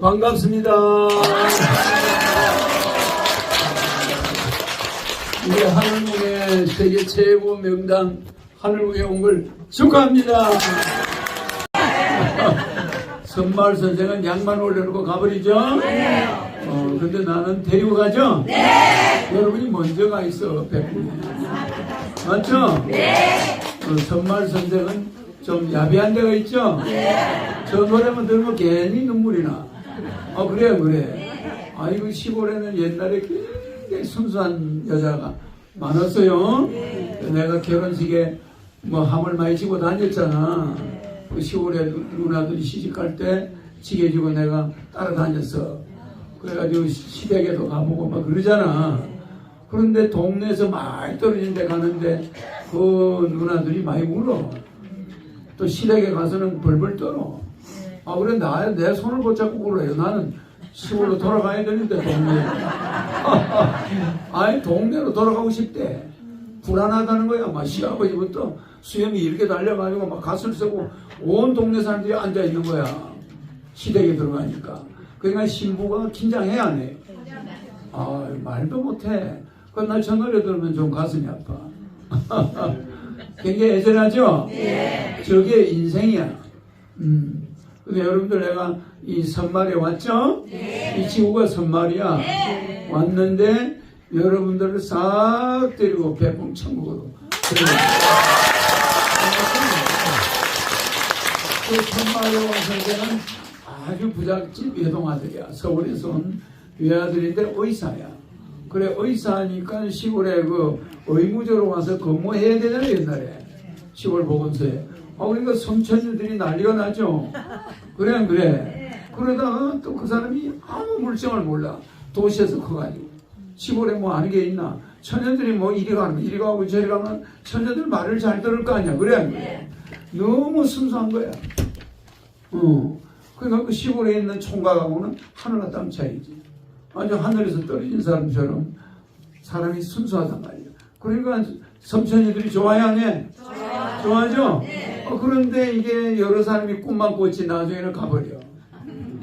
반갑습니다. 우리 하늘문의 세계 최고 명당 하늘문에 온 걸 축하합니다. 선말 선생은 양만 올려놓고 가버리죠? 어, 근데 나는 데리고 가죠? 여러분이 먼저 가 있어, 백분이. 맞죠? 어, 선말 선생은 좀 야비한 데가 있죠? 저 노래만 들으면 괜히 눈물이 나. 아, 그래, 그래. 아이고, 시골에는 옛날에 굉장히 순수한 여자가 많았어요. 내가 결혼식에 뭐 함을 많이 지고 다녔잖아. 그 시골에 누- 누나들이 시집갈 때 지게지고 내가 따라다녔어. 그래가지고 시댁에도 가보고 막 그러잖아. 그런데 동네에서 많이 떨어진 데 가는데 그 누나들이 많이 울어. 또 시댁에 가서는 벌벌 떨어. 아, 그래, 나, 내 손을 붙잡고 울어요. 나는 시골로 돌아가야 되는데, 동네. 아니, 동네로 돌아가고 싶대. 불안하다는 거야. 막 시아버지부터 수염이 이렇게 달려가지고 막 가슴 쓰고 온 동네 사람들이 앉아 있는 거야. 시댁에 들어가니까. 그러니까 신부가 긴장해야 안 해. 아, 말도 못해. 그날 저 노래 들으면 좀 가슴이 아파. 굉장히 애절하죠? 저게 인생이야. 음. 근데 여러분들 내가 이 선말에 왔죠? 이 지구가 선말이야. 왔는데 여러분들을 싹 데리고 백봉 천국으로. 그 선말에 온 선생은 아주 부잣집 외동아들이야. 서울에서 온 외아들인데 의사야. 그래 의사니까 시골에 그 의무적으로 와서 근무해야 되잖아 옛날에 시골 보건소에. 아 그러니까 성천녀들이 난리가 나죠. 그래 안 그래. 그러다가 또 그 사람이 아무 물정을 몰라. 도시에서 커가지고 시골에 뭐 아는 게 있나. 처녀들이 뭐 이리 가면 이리 가고 저리 가면 처녀들 말을 잘 들을 거 아니야. 그래 안 그래. 너무 순수한 거야. 어. 그러니까 그 시골에 있는 총각하고는 하늘과 땅 차이지. 아주 하늘에서 떨어진 사람처럼 사람이 순수하단 말이야. 그러니까 섬천이들이 좋아해 안 해? 좋아하죠? 어, 그런데 이게 여러 사람이 꿈만 꿨지 나중에는 가버려.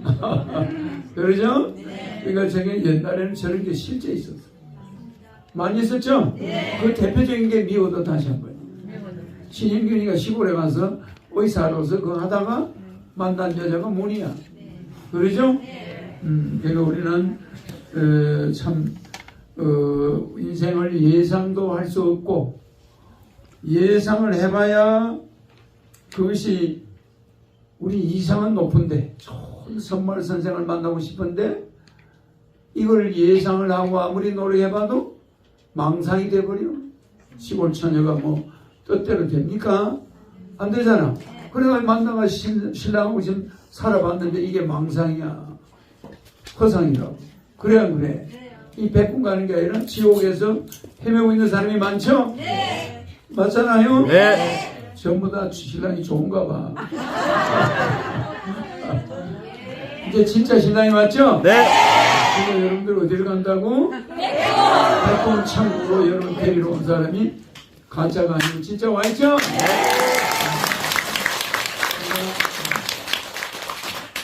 그러죠? 그러니까 저게 옛날에는 저런 게 실제 있었어. 많이 있었죠? 그 대표적인 게 미호도 다시 한 번. 신인균이가 시골에 가서 의사로서 그거 하다가 만난 여자가 문이야. 그러죠? 음, 그러니까 우리는 어, 참 어, 인생을 예상도 할 수 없고 예상을 해봐야 그것이 우리 이상은 높은데 좋은 선물 선생을 만나고 싶은데 이걸 예상을 하고 아무리 노력해봐도 망상이 돼버려 시골 처녀가 뭐 뜻대로 됩니까? 안 되잖아 그래가 만나가 신- 신랑하고 지금 살아봤는데 이게 망상이야 허상이라고 그래 안 그래? 이 백군 가는 게 아니라 지옥에서 헤매고 있는 사람이 많죠? 맞잖아요? 네. 전부 다 신랑이 좋은가 봐. 이제 진짜 신랑이 맞죠? 네. 그래서 여러분들 어디를 간다고? 백번 창구로 여러분 데리러 온 사람이 가짜가 아니고 진짜 와 있죠?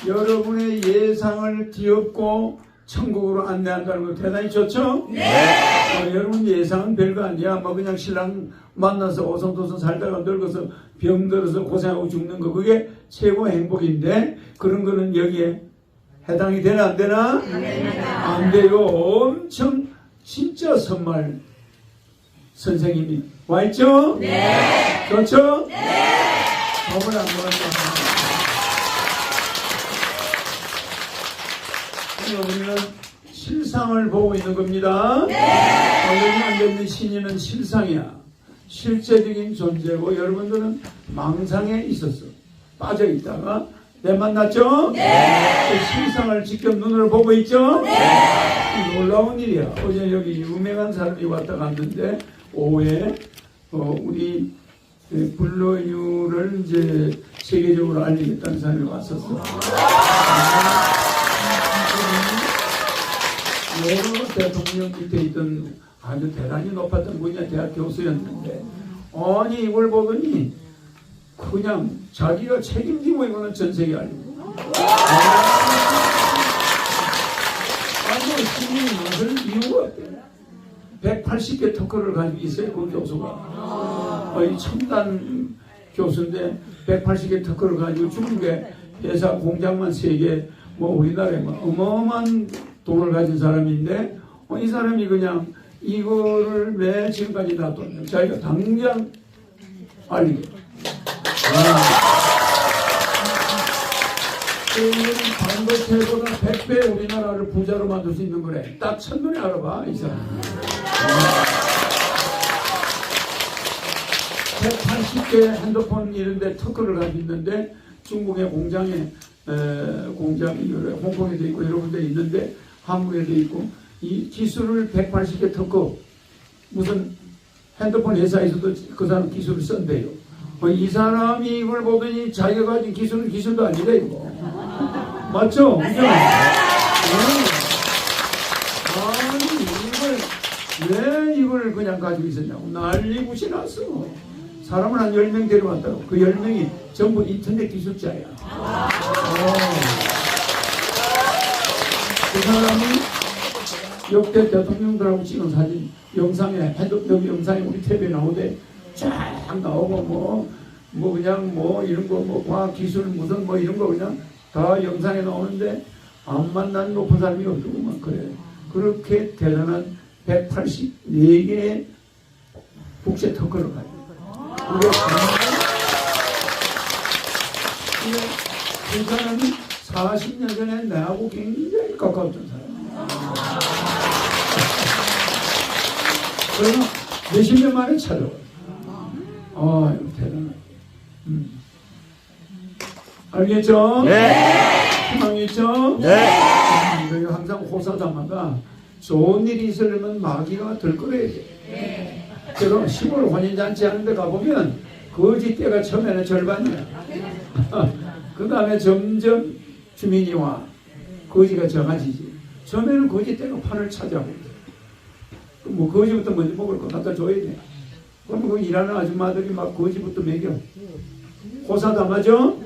여러분의 예상을 뒤엎고 천국으로 안내한다는 거 대단히 좋죠? 어, 여러분 예상은 별거 아니야. 뭐 그냥 신랑 만나서 오성도성 살다가 늙어서 병들어서 고생하고 죽는 거 그게 최고 행복인데 그런 거는 여기에 해당이 되나 안 되나? 안 돼요. 엄청 진짜 선말 선생님이 와 있죠? 네. 좋죠? 네. 법을 안 모았다. 실상을 보고 있는 겁니다. 여기 앉아있는 신인은 실상이야. 실제적인 존재고 여러분들은 망상에 있었어. 빠져 있다가 내 만났죠? 그 실상을 직접 눈으로 보고 있죠? 놀라운 일이야. 어제 여기 유명한 사람이 왔다 갔는데 오후에 어, 우리 그 불러유를 이제 세계적으로 알리겠다는 사람이 왔었어. 노무현 대통령 밑에 있던 아주 대단히 높았던 분야 대학 교수였는데. 아니 이걸 보더니 그냥 자기가 책임지고 있는 전 세계 아니고. 아니 시민이 무슨 이유가 없대? 180개 토크를 가지고 있어요 그 교수가. 어, 이 첨단 교수인데 180개 토크를 가지고 중국에 회사 공장만 세개뭐 우리나라에 뭐 어마어마한 돈을 가진 사람인데 어, 이 사람이 그냥 이거를 왜 지금까지 놔뒀냐. 자기가 당장 알리게. 이거는 반도체보다 100배 우리나라를 부자로 만들 수 있는 거래. 딱 첫눈에 알아봐, 이 사람. 180개 핸드폰 이런데 특허를 가지고 있는데 중국의 공장에 에, 공장이 홍콩에도 있고 여러 군데 있는데 한국에도 있고 이 기술을 180개 특허 무슨 핸드폰 회사에서도 그 사람 기술을 쓴대요. 어, 이 사람이 이걸 보더니 자기가 가진 기술은 기술도 아니다 이거. 맞죠? 그죠? 네. 아니 이걸 왜 이걸 그냥 가지고 있었냐고 난리굿이 났어. 사람을 한 10명 데려왔다고. 그 10명이 전부 인터넷 기술자야. 어. 그 사람이 역대 대통령들하고 찍은 사진, 영상에, 여기 영상에 우리 탭에 나오대. 쫙 나오고 뭐, 뭐 그냥 뭐 이런 거, 뭐 과학 기술 무슨 뭐 이런 거 그냥 다 영상에 나오는데 안 만난 높은 사람이 없더구만. 그래. 그렇게 대단한 184개의 국제 특허를 정말 근데 그 사람이 40년 전에 나하고 굉장히 가까웠던 사람이야. 그래서 몇십 년 만에 찾아와. 아, 대단해. 음. 알겠죠? 네. 희망이 있죠? 네. 음, 항상 호사다마가 좋은 일이 있으려면 마귀가 들끓어야 돼. 그럼 시골 혼인잔치 하는데 가보면 거지 때가 처음에는 절반이야. 그 다음에 점점 주민이 와. 거지가 적어지지. 처음에는 거지 때가 판을 차지하고 뭐 거지부터 먼저 먹을 거 갖다 줘야 돼. 그럼 그 일하는 아줌마들이 막 거지부터 먹여. 호사다마죠?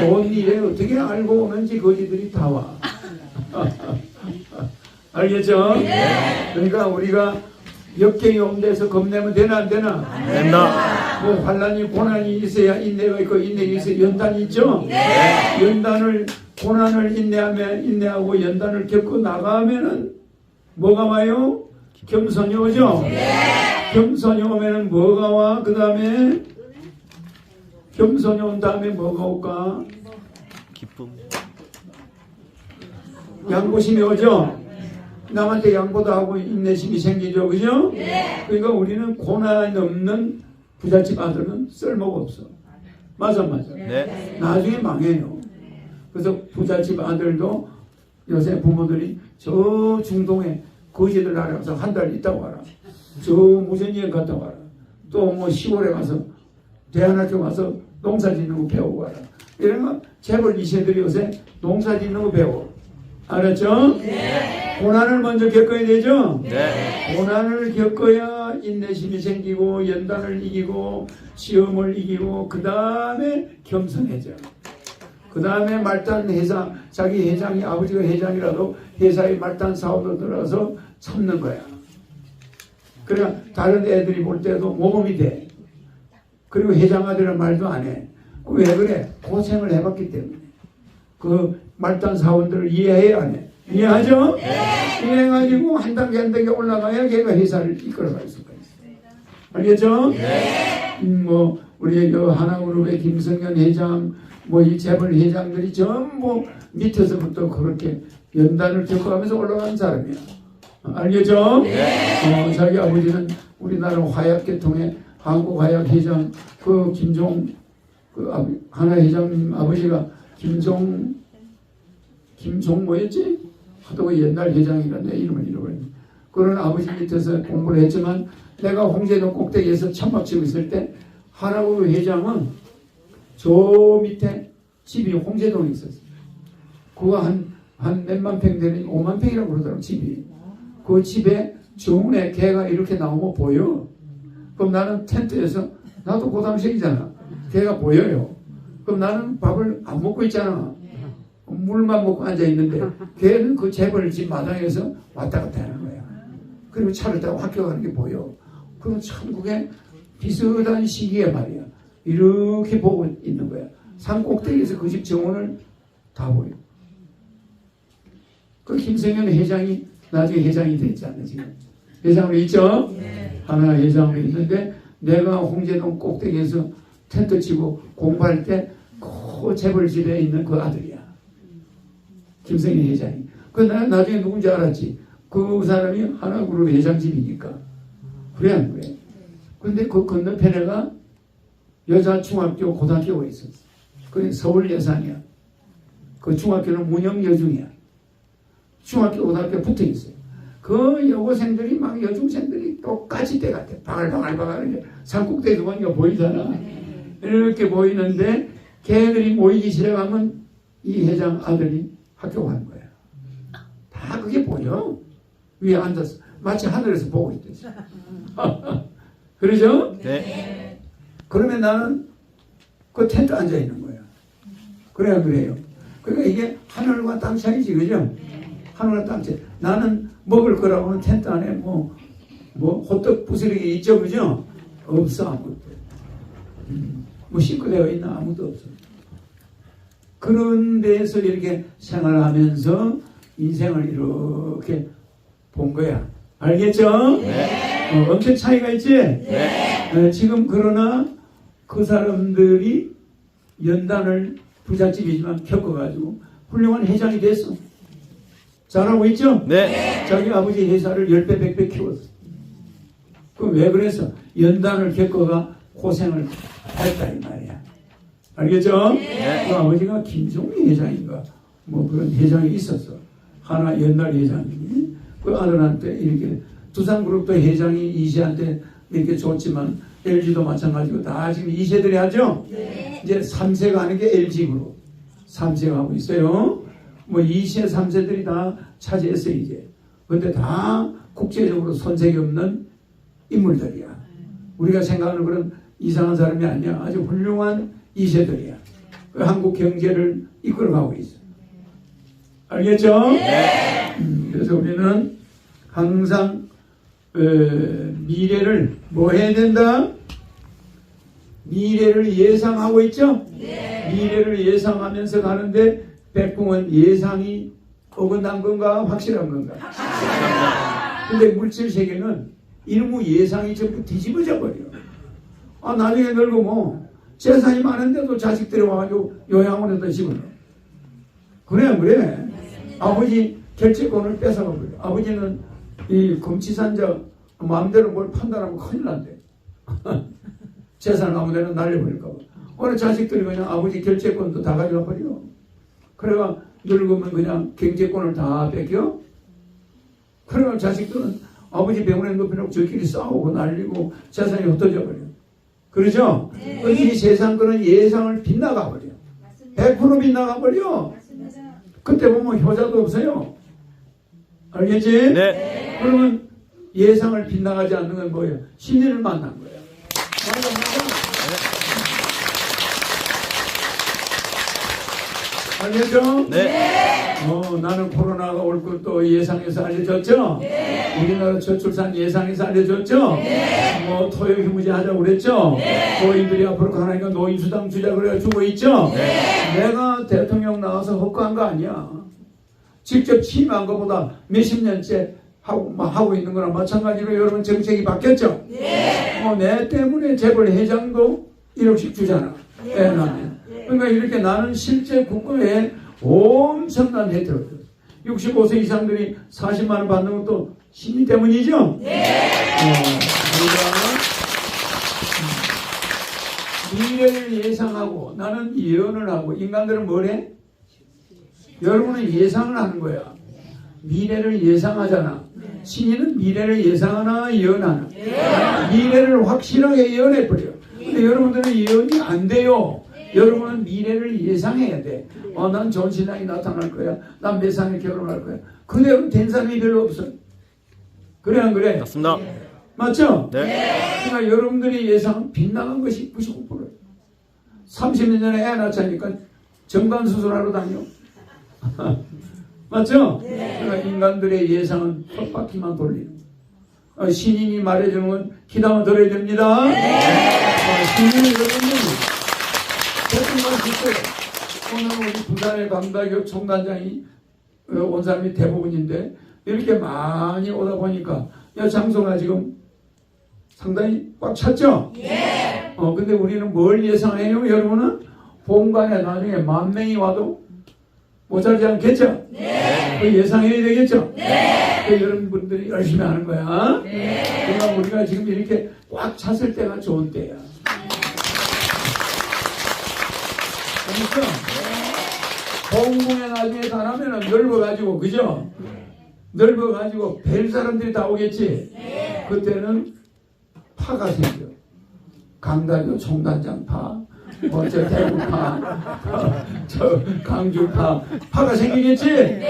좋은 일에 어떻게 알고 오는지 거지들이 다 와. 알겠죠? 그러니까 우리가 역경이 온 데서 겁내면 되나 안 되나? 된다. 뭐 환란이 고난이 있어야 인내가 있고 인내가 있어야 연단이 있죠? 연단을 고난을 인내하면 인내하고 연단을 겪고 나가면은 뭐가 와요? 겸손이 오죠? 겸손이 오면은 뭐가 와? 그 다음에 겸손이 온 다음에 뭐가 올까? 기쁨. 양보심이 오죠? 남한테 양보도 하고 인내심이 생기죠. 그죠? 그러니까 우리는 고난 없는 부잣집 아들은 쓸모가 없어. 맞아, 맞아. 네. 나중에 망해요. 그래서 부잣집 아들도 요새 부모들이 저 중동에 거지들 나라 가서 한 달 있다 와라. 저 무전여행 갔다 와라. 또 뭐 시골에 가서 대안학교 가서 농사 짓는 거 배우고 와라. 이런 거 재벌 이세들이 요새 농사 짓는 거 배워. 알았죠? 고난을 먼저 겪어야 되죠? 네. 고난을 겪어야 인내심이 생기고 연단을 이기고 시험을 이기고 그 다음에 겸손해져. 그 다음에 말단 회사 자기 회장이 아버지가 회장이라도 회사에 말단 사업으로 들어가서 참는 거야. 그러니까 다른 애들이 볼 때도 모범이 돼. 그리고 회장 아들은 말도 안 해. 그왜 그래? 고생을 해봤기 때문에. 그 말단 사원들을 이해해야 안 해. 이해하죠? 이해해가지고 한 단계 한 단계 올라가야 걔가 회사를 이끌어갈 수가 있어. 알겠죠? 음, 뭐 우리 그 하나그룹의 김성현 회장, 뭐 이 재벌 회장들이 전부 밑에서부터 그렇게 연단을 겪어가면서 올라간 사람이야. 알겠죠? 어, 자기 아버지는 우리나라 화약계통의 한국화약회장 그 김종 그 하나 회장님 아버지가 김종 김종 뭐였지? 하도 그 옛날 회장이라 내 이름을 잃어버렸네. 그런 아버지 밑에서 공부를 했지만 내가 홍제동 꼭대기에서 천막 치고 있을 때 하나구 회장은 저 밑에 집이 홍제동에 있었어. 그거 한, 한 몇만 평 되는 5만 평이라고 그러더라고, 집이. 그 집에 정문에 개가 이렇게 나오면 보여. 그럼 나는 텐트에서, 나도 고담생이잖아. 개가 보여요. 그럼 나는 밥을 안 먹고 있잖아. 물만 먹고 앉아 있는데, 개는 그 재벌 집 마당에서 왔다 갔다 하는 거야. 그리고 차를 타고 학교 가는 게 보여. 그럼 천국에 비슷한 시기에 말이야. 이렇게 보고 있는 거야. 산 꼭대기에서 그 집 정원을 다 보여. 그 김성현 회장이 나중에 회장이 됐잖아, 지금. 회장으로 있죠? 하나 회장으로 있는데 내가 홍제동 꼭대기에서 텐트 치고 공부할 때 그 재벌집에 있는 그 아들이야. 김성현 회장이. 그 나, 나중에 누군지 알았지? 그 사람이 하나그룹 회장집이니까. 그래, 안 그래? 근데 그 건너편에가 여자 중학교, 고등학교가 있었어. 그게 서울 예산이야. 그 중학교는 문영 여중이야. 중학교, 고등학교 붙어 있어요. 그 여고생들이 막 여중생들이 똑같이 때 같아. 바글바글바글 이제 산꼭대기에서 보니까 보이잖아. 이렇게 보이는데 걔들이 모이기 시작하면 이 회장 아들이 학교 가는 거야. 다 그게 보여. 위에 앉아서 마치 하늘에서 보고 있듯이. 그러죠? 네. 그러면 나는 그 텐트 앉아 있는 거야. 그래야 그래요. 그러니까 이게 하늘과 땅 차이지, 그죠? 하늘과 땅 차이. 나는 먹을 거라고는 텐트 안에 뭐, 뭐, 호떡 부스러기 있죠, 그죠? 없어, 아무것도. 음, 뭐, 싱크대가 있나? 아무도 없어. 그런 데서 이렇게 생활하면서 인생을 이렇게 본 거야. 알겠죠? 네. 어, 엄청 차이가 있지? 네. 어, 지금 그러나 그 사람들이 연단을 부잣집이지만 겪어가지고 훌륭한 회장이 됐어. 잘하고 있죠? 네. 자기 아버지 회사를 10배, 100배 키웠어. 그럼 왜 그랬어? 연단을 겪어가 고생을 했다, 이 말이야. 알겠죠? 네. 그 아버지가 김종민 회장인가? 뭐 그런 회장이 있었어. 하나 연날 회장이. 그 아들한테 이렇게 두산그룹도 회장이 이세한테 이렇게 줬지만 LG도 마찬가지고 다 지금 2세들이 하죠? 이제 3세가 하는 게 LG그룹. 3세가 하고 있어요. 뭐 2세, 3세들이 다 차지했어요, 이제. 근데 다 국제적으로 손색이 없는 인물들이야. 우리가 생각하는 그런 이상한 사람이 아니야. 아주 훌륭한 2세들이야. 그 한국 경제를 이끌어가고 있어. 알겠죠? 음, 그래서 우리는 항상 어, 미래를 뭐 해야 된다? 미래를 예상하고 있죠? 미래를 예상하면서 가는데 백궁은 예상이 어긋난 건가 확실한 건가? 근데 물질 세계는 이놈의 예상이 전부 뒤집어져 버려. 아 나중에 뭐 재산이 많은데도 자식들이 와가지고 요양원에다 집어넣어. 그래 안 그래? 아버지 결제권을 버려. 아버지는 이 금치산자 마음대로 뭘 판단하면 큰일 난대. 재산 아무 데나 날려버릴까 봐. 어느 자식들이 그냥 아버지 결제권도 다 가져가 버려. 그래가 늙으면 그냥 경제권을 다 뺏겨. 그래가 자식들은 아버지 병원에 눕혀놓고 저끼리 싸우고 날리고 재산이 흩어져 버려. 그러죠? 이 세상 그런 예상을 빗나가 버려. 100% 빗나가 버려. 그때 보면 효자도 없어요. 알겠지? 네. 그러면 예상을 빗나가지 않는 건 뭐예요? 신인을 만난 거예요. 맞아, 맞아. 알겠죠? 네. 어, 나는 코로나가 올 것도 예상해서 알려줬죠? 우리나라 저출산 예상해서 알려줬죠? 뭐 토요 휴무제 하자고 그랬죠? 노인들이 앞으로 가나니까 노인수당 주자 그래 주고 있죠? 내가 대통령 나와서 헛거한 거 아니야. 직접 취임한 것보다 몇십 년째 하고, 막 하고 있는 거랑 마찬가지로 여러분 정책이 바뀌었죠? 어, 내 때문에 재벌 회장도 1억씩 주잖아. 애 낳으면. 그러니까 이렇게 나는 실제 국가에 엄청난 혜택을 65세 이상들이 40만 원 받는 것도 신이 때문이죠? 네. 미래를 예상하고 나는 예언을 하고 인간들은 뭘 해? 여러분은 예상을 하는 거야. 미래를 예상하잖아. 신인은 미래를 예상하나 예언하나. 미래를 확실하게 예언해 버려. 근데 여러분들은 예언이 안 돼요. 여러분은 미래를 예상해야 돼. 어, 난 좋은 신랑이 나타날 거야. 난몇 살에 결혼할 거야. 그대로 된 사람이 별로 없어. 그래 안 그래? 맞습니다. 맞죠? 네. 그러니까 여러분들이 예상 빗나간 것이 99%예요. 30년 전에 애 낳자니까 정관 수술하러 다녀. 맞죠? 그러니까 인간들의 예상은 헛바퀴만 돌리는. 어, 신인이 말해주는 건 기담아 들어야 됩니다. 어, 신인은 여러분 이 실제 오늘 우리 부산의 강다교 총단장이 어, 온 사람이 대부분인데 이렇게 많이 오다 보니까 야 장소가 지금 상당히 꽉 찼죠? 예. 어 근데 우리는 뭘 예상해요, 여러분은? 본관에 나중에 만 명이 와도 모자르지 않겠죠? 네. 그 예상해야 되겠죠? 네. 그 여러분들이 열심히 하는 거야. 네. 그러니까 우리가 지금 이렇게 꽉 찼을 때가 좋은 때야. 그러니까 공공에 나중에 가라면은 넓어가지고 그죠? 넓어가지고 뵐 사람들이 다 오겠지. 그때는 파가 생겨. 강다교 총단장 파, 뭐저 대구파, 저 강주파 파가 생기겠지.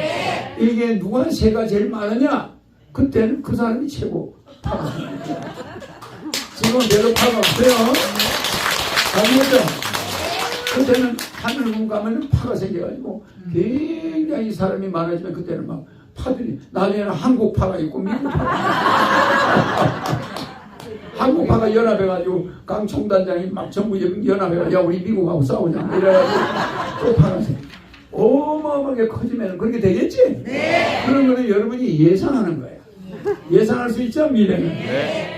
이게 누가 새가 제일 많으냐? 그때는 그 사람이 최고 파가 생기죠. 지금 내도 파가 없어요. 아니죠? 그때는 하늘군 가면 파가 생겨가지고 굉장히 사람이 많아지면 그때는 막 파들이 나중에는 한국 파가 있고 미국 파가 한국 파가 연합해가지고 강 총단장이 막 전부 연합해가지고 야 우리 미국하고 싸우자. 이래가지고 또 파가 생겨. 어마어마하게 커지면 그렇게 되겠지? 그런 거는 여러분이 예상하는 거야 예상할 수 있죠 미래는?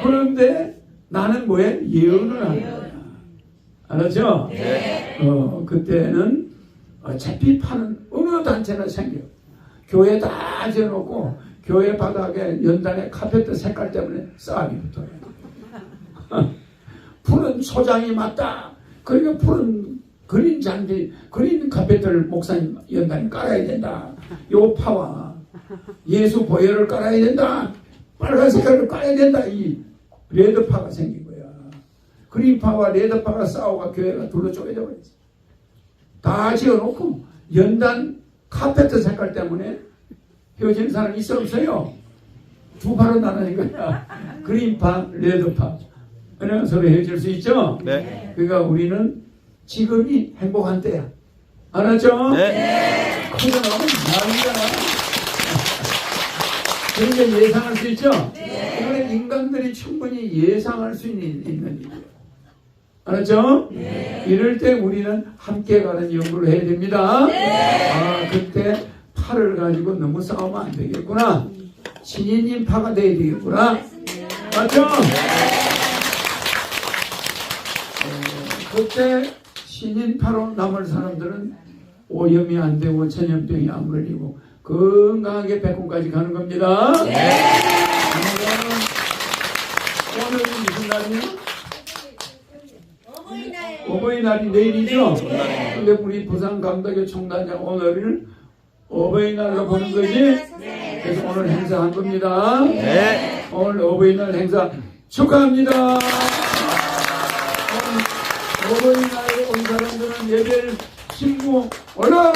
그런데 나는 뭐에 예언을 하는 거야 알았죠? 어, 그때는 어차피 파는 어느 단체나 생겨. 교회 다 지어놓고 교회 바닥에 연단에 카페트 색깔 때문에 싸움이 붙어요. 푸른 소장이 맞다. 그러니까 푸른 그린 잔디, 그린 카페트를 목사님 연단에 깔아야 된다. 요 파와 예수 보혈을 깔아야 된다. 빨간 색깔을 깔아야 된다. 이 레드파가 거야. 그린파와 레드파가 싸워가 교회가 둘로 쪼개져 버렸지. 다 지어놓고 연단 카페트 색깔 때문에 헤어지는 사람이 있어 없어요? 두 파로 나누는 거야. 그린파, 레드파. 그러면 서로 헤어질 수 있죠? 네. 그러니까 우리는 지금이 행복한 때야. 알았죠? 네. 그거는 난리잖아. 그러니까 예상할 수 있죠? 이거는 인간들이 충분히 예상할 수 있는, 있는 일이에요. 알았죠? 이럴 때 우리는 함께 가는 연구를 해야 됩니다. 아, 그때 팔을 가지고 너무 싸우면 안 되겠구나. 신인님 파가 돼야 되겠구나. 맞죠? 어, 그때 신인 파로 남을 사람들은 오염이 안 되고 전염병이 안 걸리고 건강하게 백군까지 가는 겁니다. 오늘은 오늘이 무슨 날이에요? 어버이날이 내일이죠? 근데 우리 부산 감독의 총단장 오늘을 어버이날로 보는 거지? 그래서 오늘 행사한 겁니다. 네. 오늘 어버이날 행사 축하합니다. 오늘 어버이날에 온 사람들은 예배를 신고 올라와!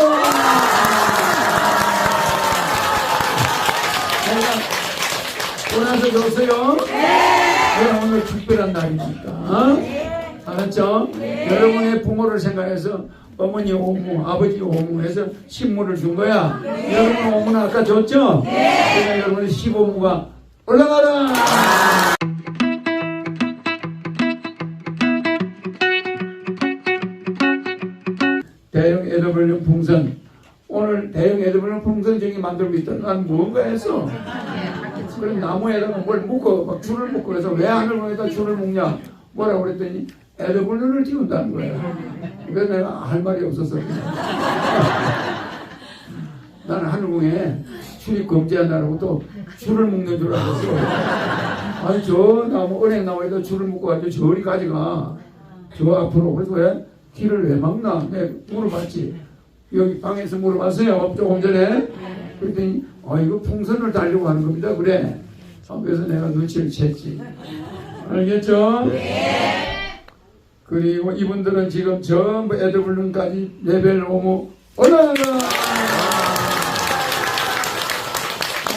내가 원해서 줬어요? 네. 오늘 특별한 날이니까. 알았죠? 여러분의 부모를 생각해서 어머니 오무, 아버지 오무 해서 신물을 준 거야. 여러분 오무는 아까 줬죠? 그러니까 여러분의 시보무가 올라가라! 대형 에더블룸 풍선. 오늘 대형 에더블룸 풍선 중에 만들고 있다. 난 뭔가 했어. 그럼 나무에다가 뭘 묶어, 막 줄을 묶어. 그래서 왜 하늘에다 줄을 묶냐? 뭐라고 그랬더니 에더블룸을 띄운다는 거야. 그래서 내가 할 말이 없어서. 나는 하늘궁에 출입 금지한다고 또 줄을 묶는 줄 알았어. 아니, 저 나무, 은행 나무에다 줄을 묶어가지고 저리까지 가. 저 앞으로. 그래서 왜? 길을 왜 막나? 내가 물어봤지. 여기 방에서 물어봤어요. 조금 전에. 그랬더니, 아, 이거 풍선을 달려고 하는 겁니다. 그래. 아, 그래서 내가 눈치를 챘지. 알겠죠? 그리고 이분들은 지금 전부 에드블룬까지 레벨 5무 올라가라!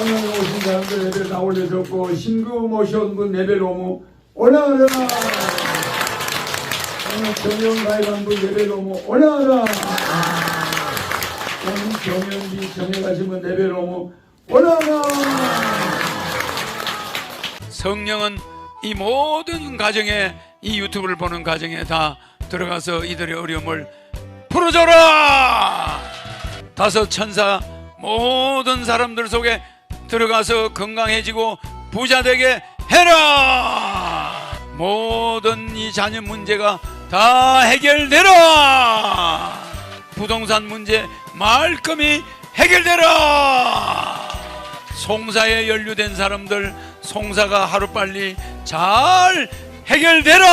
오늘 오신 사람들 레벨 다 올려줬고, 신규 모셔온 분 레벨 5무 올라가라! 오늘 정영 가입한 분 레벨 5무 올라가라! 오늘 정연비 정해가신 분 레벨 5무 올라가라! 성령은 이 모든 가정에 이 유튜브를 보는 가정에 다 들어가서 이들의 어려움을 풀어줘라! 다섯 천사 모든 사람들 속에 들어가서 건강해지고 부자 되게 해라! 모든 이 자녀 문제가 다 해결되라! 부동산 문제 말끔히 해결되라! 송사에 연루된 사람들 송사가 하루빨리 잘 해결되라